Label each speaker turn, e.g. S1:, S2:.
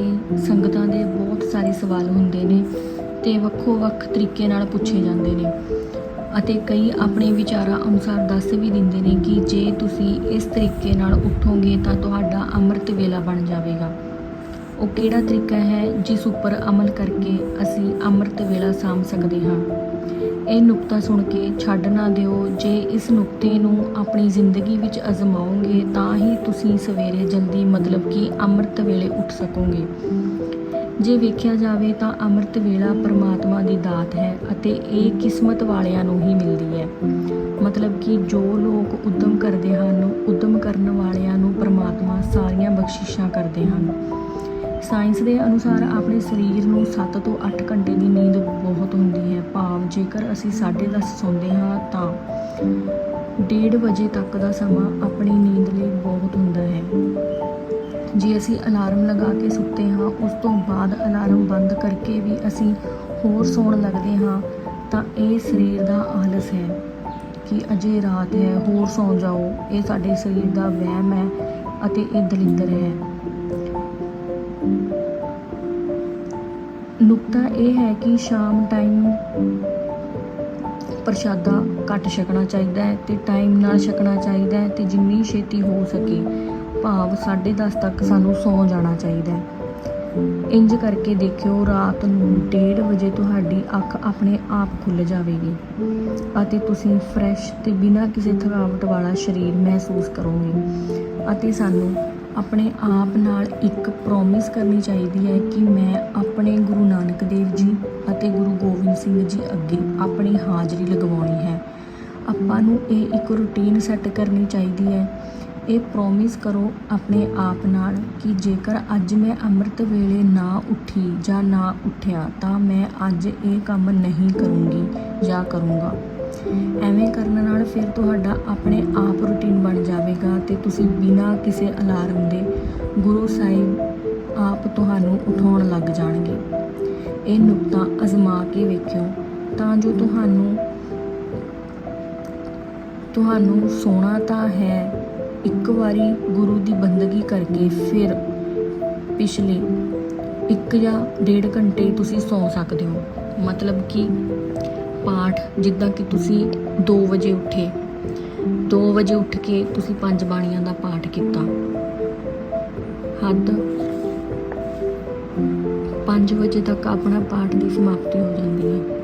S1: ਸਾਰੇ ਸੰਗਤਾਂ ਦੇ ਬਹੁਤ ਸਾਰੇ ਸਵਾਲ ਹੁੰਦੇ ਨੇ ਤੇ ਵੱਖੋ ਵੱਖ ਤਰੀਕੇ ਨਾਲ ਪੁੱਛੇ ਜਾਂਦੇ ਨੇ। ਅਤੇ ਕਈ ਆਪਣੇ ਵਿਚਾਰਾਂ ਅਨੁਸਾਰ ਦੱਸ ਵੀ ਦਿੰਦੇ ਨੇ ਕਿ ਜੇ ਤੁਸੀਂ ਇਸ ਤਰੀਕੇ ਨਾਲ ਉੱਠੋਗੇ ਤਾਂ ਤੁਹਾਡਾ ਅੰਮ੍ਰਿਤ ਵੇਲਾ ਬਣ ਜਾਵੇਗਾ। ਉਹ ਕਿਹੜਾ ਤਰੀਕਾ ਹੈ ਜਿਸ ਉੱਪਰ ਅਮਲ ਕਰਕੇ ਅਸੀਂ ਅੰਮ੍ਰਿਤ ਵੇਲਾ ਸਾਂਭ ਸਕਦੇ ਹਾਂ? ਇਹ ਨੁਕਤਾ ਸੁਣ ਕੇ ਛੱਡ ਨਾ ਦਿਓ। ਜੇ ਇਸ ਨੁਕਤੇ ਨੂੰ ਆਪਣੀ ਜ਼ਿੰਦਗੀ ਵਿੱਚ ਅਜ਼ਮਾਓਗੇ, ਤਾਂ ਹੀ ਤੁਸੀਂ ਸਵੇਰੇ ਜਲਦੀ ਮਤਲਬ ਕਿ ਅੰਮ੍ਰਿਤ ਵੇਲੇ ਉੱਠ ਸਕੋਗੇ। ਜੇ ਵੇਖਿਆ ਜਾਵੇ ਤਾਂ ਅੰਮ੍ਰਿਤ ਵੇਲਾ ਪਰਮਾਤਮਾ ਦੀ ਦਾਤ ਹੈ ਅਤੇ ਇਹ ਕਿਸਮਤ ਵਾਲਿਆਂ ਨੂੰ ਹੀ ਮਿਲਦੀ ਹੈ। ਮਤਲਬ ਕਿ ਜੋ ਲੋਕ ਉਦਮ ਕਰਦੇ ਹਨ, ਉਦਮ ਕਰਨ ਵਾਲਿਆਂ ਨੂੰ ਪਰਮਾਤਮਾ ਸਾਰੀਆਂ ਬਖਸ਼ਿਸ਼ਾਂ ਕਰਦੇ ਹਨ। ਸਾਇੰਸ ਦੇ ਅਨੁਸਾਰ ਆਪਣੇ ਸਰੀਰ ਨੂੰ 7 ਤੋਂ 8 ਘੰਟੇ ਦੀ ਨੀਂਦ ਬਹੁਤ ਹੁੰਦੀ ਹੈ। ਭਾਵ ਜੇਕਰ ਅਸੀਂ 10:30 ਸੌਂਦੇ ਹਾਂ ਤਾਂ 1:30 ਵਜੇ ਤੱਕ ਦਾ ਸਮਾਂ ਆਪਣੀ ਨੀਂਦ ਲਈ ਬਹੁਤ ਹੁੰਦਾ ਹੈ। ਜੇ ਅਸੀਂ ਅਲਾਰਮ ਲਗਾ ਕੇ ਸੁੱਤੇ ਹਾਂ, ਉਸ ਤੋਂ ਬਾਅਦ ਅਲਾਰਮ ਬੰਦ ਕਰਕੇ ਵੀ ਅਸੀਂ ਹੋਰ ਸੌਣ ਲੱਗਦੇ ਹਾਂ, ਤਾਂ ਇਹ ਸਰੀਰ ਦਾ ਆਲਸ ਹੈ ਕਿ ਅਜੇ ਰਾਤ ਹੈ, ਹੋਰ ਸੌਂ ਜਾਓ। ਇਹ ਸਾਡੇ ਸਰੀਰ ਦਾ ਵਹਿਮ ਹੈ ਅਤੇ ਇਹ ਦਲਿੱਦਰ ਹੈ। ਨੁਕਤਾ ਇਹ ਹੈ ਕਿ ਸ਼ਾਮ ਟਾਈਮ ਪ੍ਰਸ਼ਾਦਾ ਘੱਟ ਛਕਣਾ ਚਾਹੀਦਾ ਹੈ ਤੇ ਟਾਈਮ ਨਾਲ ਛਕਣਾ ਚਾਹੀਦਾ ਹੈ ਤੇ ਜਿੰਨੀ ਛੇਤੀ ਹੋ ਸਕੇ ਭਾਵ 10:30 ਤੱਕ ਸਾਨੂੰ ਸੌਂ ਜਾਣਾ ਚਾਹੀਦਾ ਹੈ। ਇੰਜ ਕਰਕੇ ਦੇਖਿਓ, ਰਾਤ ਨੂੰ 1:30 ਵਜੇ ਤੁਹਾਡੀ ਅੱਖ ਆਪਣੇ ਆਪ ਖੁੱਲ ਜਾਵੇਗੀ ਅਤੇ ਤੁਸੀਂ ਫਰੈਸ਼ ਤੇ ਬਿਨਾਂ ਕਿਸੇ ਥਕਾਵਟ ਵਾਲਾ ਸਰੀਰ ਮਹਿਸੂਸ ਕਰੋਗੇ ਅਤੇ ਸਾਨੂੰ ਆਪਣੇ ਆਪ ਨਾਲ ਇੱਕ ਪ੍ਰੋਮਿਸ ਕਰਨੀ ਚਾਹੀਦੀ ਹੈ ਕਿ ਮੈਂ ਆਪਣੇ ਗੁਰੂ ਨਾਨਕ ਦੇਵ ਜੀ ਅਤੇ ਗੁਰੂ ਗੋਬਿੰਦ ਸਿੰਘ ਜੀ ਅੱਗੇ ਆਪਣੀ ਹਾਜ਼ਰੀ ਲਗਵਾਉਣੀ ਹੈ। ਆਪਾਂ ਨੂੰ ਇਹ ਇੱਕ ਰੁਟੀਨ ਸੈੱਟ ਕਰਨੀ ਚਾਹੀਦੀ ਹੈ। ਇਹ ਪ੍ਰੋਮਿਸ ਕਰੋ ਆਪਣੇ ਆਪ ਨਾਲ ਕਿ ਜੇਕਰ ਅੱਜ ਮੈਂ ਅੰਮ੍ਰਿਤ ਵੇਲੇ ਨਾ ਉੱਠੀ ਜਾਂ ਨਾ ਉੱਠਿਆ ਤਾਂ ਮੈਂ ਅੱਜ ਇਹ ਕੰਮ ਨਹੀਂ ਕਰੂੰਗੀ ਜਾਂ ਕਰੂੰਗਾ। ਐਵੇਂ ਕਰਨ ਨਾਲ ਫਿਰ ਤੁਹਾਡਾ ਆਪਣੇ ਆਪ ਰੁਟੀਨ ਬਣ ਜਾਵੇਗਾ ਤੇ ਤੁਸੀਂ ਬਿਨਾਂ ਕਿਸੇ ਅਲਾਰਮ ਦੇ ਗੁਰੂ ਸਾਹਿਬ ਆਪ ਤੁਹਾਨੂੰ ਉਠਾਉਣ ਲੱਗ ਜਾਣਗੇ। ਇਹ ਨੁਕਤਾ ਅਜ਼ਮਾ ਕੇ ਵੇਖਿਓ, ਤਾਂ ਜੋ ਤੁਹਾਨੂੰ ਤੁਹਾਨੂੰ ਸੋਣਾ ਤਾਂ ਹੈ, ਇੱਕ ਵਾਰੀ ਗੁਰੂ ਦੀ ਬੰਦਗੀ ਕਰਕੇ ਫਿਰ ਪਿਛਲੇ ਇੱਕ ਜਾਂ ਡੇਢ ਘੰਟੇ ਤੁਸੀਂ ਸੌ ਸਕਦੇ ਹੋ। ਮਤਲਬ ਕਿ ਪਾਠ ਜਿੱਦਾਂ ਕਿ ਤੁਸੀਂ 2 ਵਜੇ ਉੱਠੇ। 2 ਵਜੇ ਉੱਠ ਕੇ ਤੁਸੀਂ ਪੰਜ ਬਾਣੀਆਂ ਦਾ ਪਾਠ ਕੀਤਾ। ਹੱਦ। 5 ਵਜੇ ਤੱਕ ਆਪਣਾ ਪਾਠ ਦੀ ਸਮਾਪਤੀ ਹੋ ਜਾਂਦੀ ਹੈ।